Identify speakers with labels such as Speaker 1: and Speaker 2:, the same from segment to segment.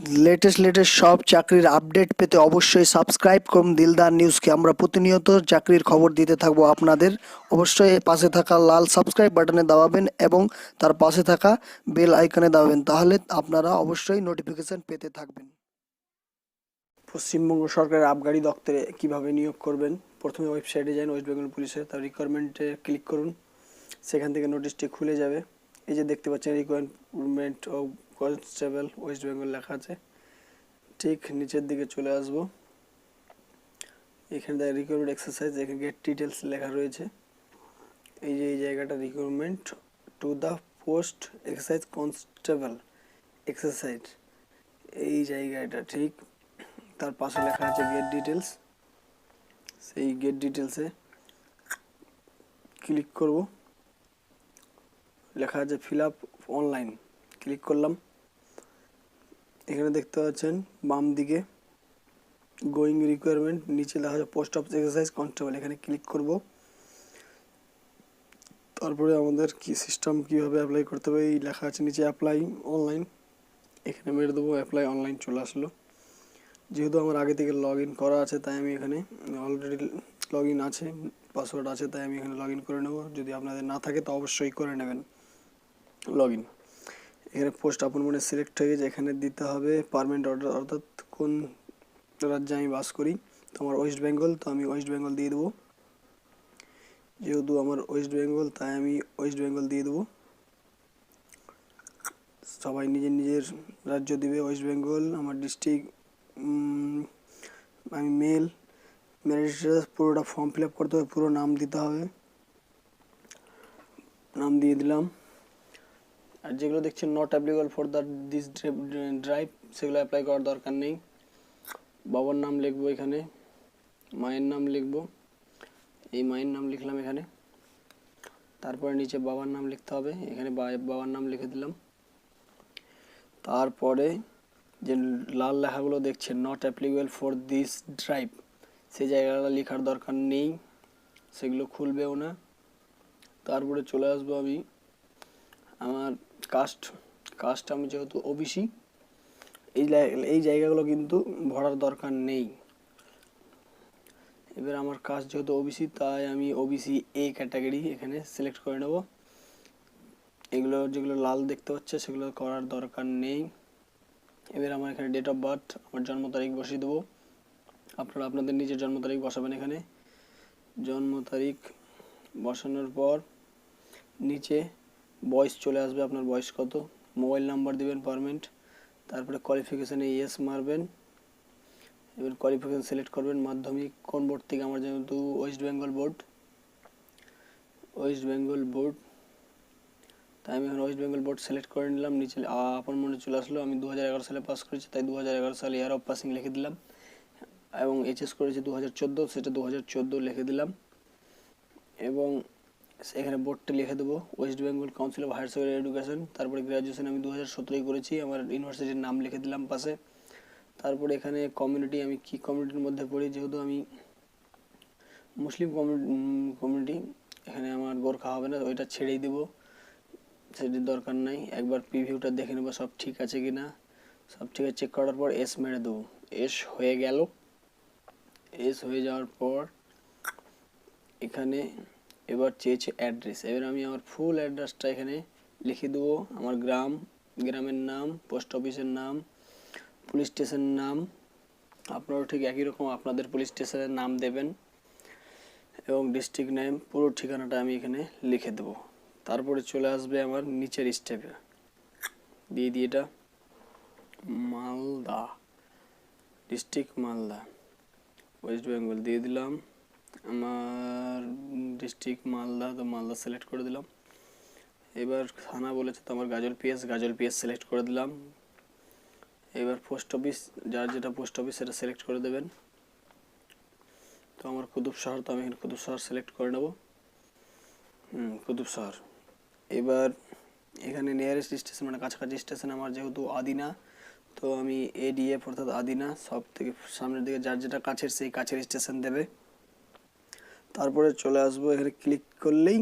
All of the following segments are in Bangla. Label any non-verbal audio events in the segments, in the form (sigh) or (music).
Speaker 1: লেটেস্ট লেটেস্ট সব চাকরির আপডেট পেতে অবশ্যই সাবস্ক্রাইব করুন দিলদার নিউজকে আমরা প্রতিনিয়ত চাকরির খবর দিতে থাকব আপনাদের। অবশ্যই পাশে থাকা লাল সাবস্ক্রাইব বাটনে দাবাবেন এবং তার পাশে থাকা বেল আইকনে দাবাবেন। তাহলে আপনারা অবশ্যই নোটিফিকেশান পেতে থাকবেন। পশ্চিমবঙ্গ সরকারের আবগারি দপ্তরে কীভাবে নিয়োগ করবেন? প্রথমে ওয়েবসাইটে যান ওয়েস্ট বেঙ্গল পুলিশের তার রিকোয়ারমেন্টে ক্লিক করুন। সেখান থেকে নোটিশটি খুলে যাবে। এই যে দেখতে পাচ্ছেন রিকোয়ারমেন্ট কনস্টেবল ওয়েস্ট বেঙ্গল লেখা আছে। ঠিক নিচের দিকে চলে আসব। এখানে দেখ রিকোয়ারমেন্ট এক্সারসাইজ এখানে গেট ডিটেলস লেখা রয়েছে। এই যে এই জায়গাটা requirement to the post exercise constable exercise এই জায়গাটা ঠিক। তার পাশে লেখা আছে গেট ডিটেলস সেই গেট ডিটেলসে ক্লিক করব। লেখা আছে ফিল আপ অনলাইন ক্লিক করলাম। এখানে দেখতে পাচ্ছেন বাম দিকে গোয়িং রিকোয়ারমেন্ট নিচে লেখা আছে পোস্ট অফিস এক্সারসাইজ কনস্টেবল এখানে ক্লিক করব। তারপরে আমাদের কি সিস্টেম কীভাবে অ্যাপ্লাই করতে হবে, এই লেখা আছে নিচে অ্যাপ্লাই অনলাইন এখানে মেরে দেবো অ্যাপ্লাই অনলাইন চলে আসলো। যেহেতু আমার আগে থেকে লগ ইন করা আছে, তাই আমি এখানে অলরেডি লগ ইন আছে পাসওয়ার্ড আছে, তাই আমি এখানে লগ ইন করে নেব। যদি আপনাদের না থাকে, তো অবশ্যই করে নেবেন লগ ইন এখানে পোস্ট আপন মনে সিলেক্ট হয়ে গেছে, এখানে দিতে হবে পারমানেন্ট অর্ডার অর্থাৎ কোন রাজ্যে আমি বাস করি, তো আমার ওয়েস্ট বেঙ্গল তো আমি ওয়েস্ট বেঙ্গল দিয়ে দেবো। যেহেতু আমার ওয়েস্ট বেঙ্গল তাই আমি ওয়েস্ট বেঙ্গল দিয়ে দেবো। সবাই নিজের নিজের রাজ্য দিবে ওয়েস্ট বেঙ্গল আমার ডিস্ট্রিক্ট আমি মেল ম্যারেজ পুরোটা ফর্ম ফিল আপ করতে হবে, পুরো নাম দিতে হবে। নাম দিয়ে দিলাম। আর যেগুলো দেখছেন not applicable for the this drive সেগুলো অ্যাপ্লাই করার দরকার নেই। বাবার নাম লিখব এখানে, মায়ের নাম লিখব। এই মায়ের নাম লিখলাম এখানে। তারপরে নিচে বাবার নাম লিখতে হবে, এখানে বাবার নাম লিখে দিলাম। তারপরে যে লাল লেখাগুলো দেখছেন not applicable for this drive সেই জায়গাটা লেখার দরকার নেই, সেগুলো খুলবেও না। তারপরে চলে আসব আমি। আমার কাস্ট কাস্ট আমি যেহেতু ওবিসি এই এই জায়গাগুলো কিন্তু ভরার দরকার নেই। এবার আমার কাস্ট যেহেতু ওবিসি তাই আমি ওবিসি এ ক্যাটাগরি এখানে সিলেক্ট করে নেব। এগুলো যেগুলো লাল দেখতে হচ্ছে সেগুলো করার দরকার নেই। এবার আমার এখানে ডেট অফ বার্থ আমার জন্ম তারিখ বসিয়ে দেবো। আপনারা আপনাদের নিজের জন্ম তারিখ বসাবেন এখানে। জন্ম তারিখ বসানোর পর নিচে বয়স চলে আসবে, আপনার বয়স কত? মোবাইল নাম্বার দিবেন পারমেন্ট তারপরে কোয়ালিফিকেশানে ইয়েস মারবেন। এবার কোয়ালিফিকেশান সিলেক্ট করবেন মাধ্যমিক কোন বোর্ড থেকে? আমার যেহেতু West Bengal board West Bengal board তাই আমি এখন ওয়েস্ট বেঙ্গল বোর্ড সিলেক্ট করে নিলাম। নিচে আপন মনে চলে আসলো, আমি দু হাজার এগারো সালে পাস করেছি, তাই দু হাজার এগারো সালে ইয়ার অফ পাসিং লিখে দিলাম। এবং এইচএস করেছি দু হাজার চোদ্দ, সেটা দু হাজার চোদ্দ লিখে দিলাম। এবং এখানে বোর্ডটা লিখে দেবো West Bengal council of higher secondary education তারপরে গ্র্যাজুয়েশন আমি দু হাজার সতেরোই করেছি। আমার ইউনিভার্সিটির নাম লিখে দিলাম পাশে। তারপরে এখানে কমিউনিটি আমি কি কমিউনিটির মধ্যে পড়ি? যেহেতু আমি মুসলিম কমিউনিটি এখানে আমার গোর্খা হবে না, ওইটা ছেড়েই দেবো। সেটির দরকার নাই। একবার প্রিভিউটা দেখে নেব সব ঠিক আছে কি না সব ঠিক আছে চেক করার পর এস মেরে দেবো। এস হয়ে গেল। এস হয়ে যাওয়ার পর এখানে এবার চেয়েছে অ্যাড্রেস এবার আমি আমার ফুল অ্যাড্রেসটা এখানে লিখে দেবো। আমার গ্রাম, গ্রামের নাম পোস্ট অফিসের নাম পুলিশ স্টেশনের নাম। আপনারাও ঠিক একই রকম আপনাদের পুলিশ স্টেশনের নাম দেবেন এবং ডিস্ট্রিক্ট নেম পুরো ঠিকানাটা আমি এখানে লিখে দেবো। তারপরে চলে আসবে আমার নিচের স্টেপে দিয়ে দিই এটা। মালদা ডিস্ট্রিক্ট মালদা ওয়েস্ট বেঙ্গল দিয়ে দিলাম। আমার ডিস্ট্রিক্ট মালদা, তো মালদা সিলেক্ট করে দিলাম। এবার থানা বলেছে তো আমার গাজল পিএস গাজল পিএস সিলেক্ট করে দিলাম। এবার পোস্ট অফিস যার যেটা পোস্ট অফিস সেটা সিলেক্ট করে দেবেন। তো আমার কুতুব শহর, তো আমি এখানে কুতুব শহর সিলেক্ট করে নেব। হুম, কুতুব শহর। এবার এখানে নিয়ারেস্ট স্টেশন মানে কাছাকাছি স্টেশন আমার যেহেতু আদিনা, তো আমি এডিএফ অর্থাৎ আদিনা সব থেকে সামনের দিকে যার যেটা কাছের, সেই কাছের স্টেশন দেবে। তারপরে চলে আসব, এখানে ক্লিক করলেই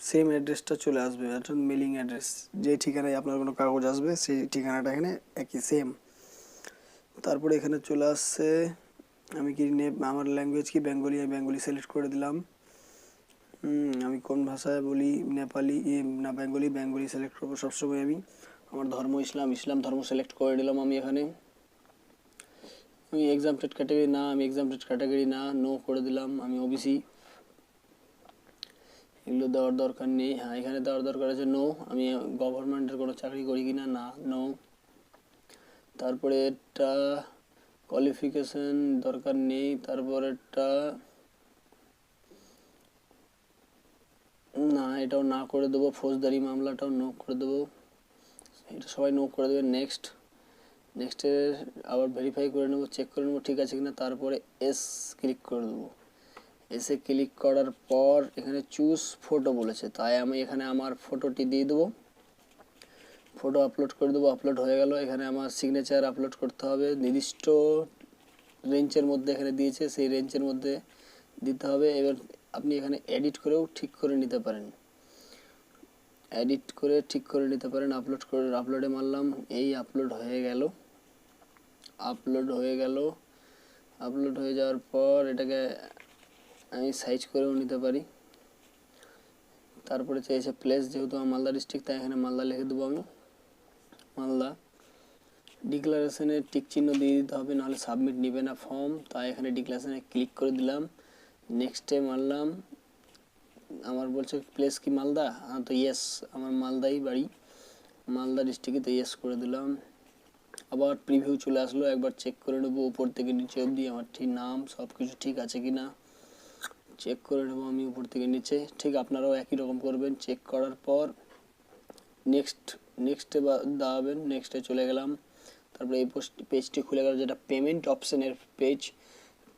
Speaker 1: সেম অ্যাড্রেসটা চলে আসবে। অর্থাৎ মেলিং অ্যাড্রেস যে ঠিকানায় আপনার কোনো কাগজ আসবে, সেই ঠিকানাটা এখানে একই সেম তারপরে এখানে চলে আসছে, আমি কি নে আমার ল্যাঙ্গুয়েজ কি? বেঙ্গলি আমি বেঙ্গলি সিলেক্ট করে দিলাম। আমি কোন ভাষায় বলি? নেপালি না বেঙ্গলি বেঙ্গলি সিলেক্ট করব সবসময় আমি। আমার ধর্ম ইসলাম ইসলাম ধর্ম সিলেক্ট করে দিলাম আমি এখানে। আমি এক্সাম এক্সামটেড ক্যাটাগরি না, আমি এক্সাম এক্সামটেড ক্যাটাগরি না নো করে দিলাম আমি ওবিসি এগুলো দেওয়ার দরকার নেই। হ্যাঁ এখানে দেওয়ার দরকার আছে নো আমি গভর্নমেন্টের কোনো চাকরি করি কি না না নো তারপরে এটা কোয়ালিফিকেশন দরকার নেই তারপরেরটা না, এটাও না করে দেবো, ফৌজদারি মামলাটাও নো করে দেবো। এটা সবাই নো করে দেবে। নেক্সট নেক্সটে আবার ভেরিফাই করে নেব চেক করে নেব, ঠিক আছে কিনা? তারপরে এস ক্লিক করে দেবো। এসে ক্লিক করার পর এখানে চুজ ফটো বলেছে। তাই আমি এখানে আমার ফটোটি দিয়ে দেবো। ফটো আপলোড করে দেবো। আপলোড হয়ে গেল। এখানে আমার সিগনেচার আপলোড করতে হবে। নির্দিষ্ট রেঞ্জের মধ্যে এখানে দিয়েছে। সেই রেঞ্জের মধ্যে দিতে হবে। এবার আপনি এখানে এডিট করেও ঠিক করে নিতে পারেন। এডিট করে ঠিক করে নিতে পারেন। আপলোড করে আপলোডে মারলাম। এই আপলোড হয়ে গেল। আপলোড হয়ে গেল। আপলোড হয়ে যাওয়ার পর এটাকে আমি সাইজ করেও নিতে পারি। তারপরে চেয়েছে প্লেস যেহেতু মালদা ডিস্ট্রিক্ট তাই এখানে মালদা লিখে দেবো আমি। মালদা ডিক্লারেশনে টিক চিহ্ন দিয়ে দিতে হবে, নাহলে সাবমিট নেবে না ফর্ম তাই এখানে ডিক্লারেশনে ক্লিক করে দিলাম। নেক্সটে মারলাম আমার বলছে প্লেস কি মালদা? হ্যাঁ তো ইয়েস আমার মালদাই বাড়ি। মালদা ডিস্ট্রিক্টে তো ইয়েস করে দিলাম। আবার প্রিভিউ চলে আসলো, একবার চেক করে নেব। উপর থেকে নিচে অবধি আমার ঠিক নাম সব কিছু ঠিক আছে কি না চেক করে নেব আমি উপর থেকে নিচে। ঠিক আপনারাও একই রকম করবেন চেক করার পর নেক্সট নেক্সটে দাবাবেন নেক্সটে চলে গেলাম। তারপরে এই পোস্ট পেজটি খুলে গেল যেটা পেমেন্ট অপশনের পেজ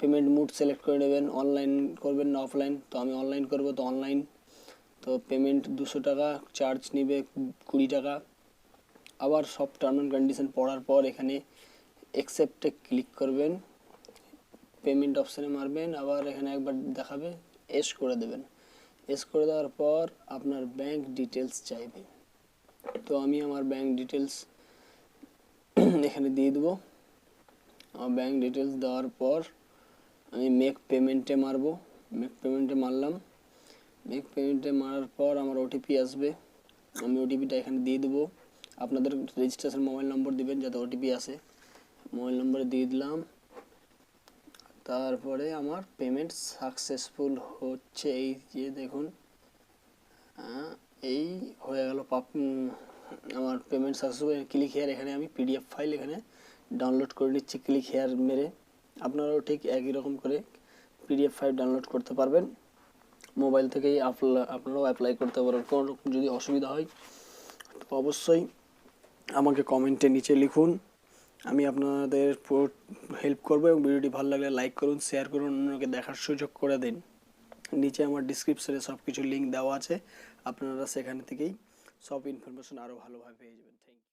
Speaker 1: পেমেন্ট মুড সিলেক্ট করে নেবেন অনলাইন করবেন না অফলাইন তো আমি অনলাইন করব, তো অনলাইন তো পেমেন্ট দুশো টাকা চার্জ নিবে কুড়ি টাকা। আবার সব টার্ম অ্যান্ড কন্ডিশন পড়ার পর এখানে অ্যাকসেপ্টে ক্লিক করবেন। পেমেন্ট অপশানে মারবেন, আবার এখানে একবার দেখাবে এস করে দেবেন। এস করে দেওয়ার পর আপনার ব্যাংক ডিটেলস চাইবে। তো আমি আমার ব্যাংক ডিটেলস (clears throat) এখানে দিয়ে দেবো। আমার ব্যাংক ডিটেলস দেওয়ার পর আমি মেক পেমেন্টে মারবো। মেক পেমেন্টে মারলাম। মেক পেমেন্টে মারার পর আমার ওটিপি আসবে। আমি ওটিপিটা এখানে দিয়ে দেবো। আপনাদের রেজিস্ট্রেশন মোবাইল নম্বর দিবেন যাতে ওটিপি আসে। মোবাইল নম্বরে দিয়ে দিলাম। তারপরে আমার পেমেন্ট সাকসেসফুল হচ্ছে এই যে দেখুন এই হয়ে গেল পাপ আমার পেমেন্ট সাকসেসফুল ক্লিক হেয়ার এখানে আমি পিডিএফ ফাইল এখানে ডাউনলোড করে নিচ্ছি ক্লিক হেয়ার মেরে। আপনারাও ঠিক একই রকম করে পিডিএফ ফাইল ডাউনলোড করতে পারবেন। মোবাইল থেকেই আপনারাও অ্যাপ্লাই করতে পারবেন। কোনো যদি অসুবিধা হয়, তো অবশ্যই আমাকে কমেন্টে নিচে লিখুন। আমি আপনাদের হেল্প করব এবং ভিডিওটি ভালো লাগলে লাইক করুন শেয়ার করুন, অন্যকে দেখার সুযোগ করে দিন। নিচে আমার ডিসক্রিপশনে সব কিছু লিঙ্ক দেওয়া আছে। আপনারা সেখান থেকেই সব ইনফরমেশন আরও ভালোভাবে পেয়ে যাবেন। Thank you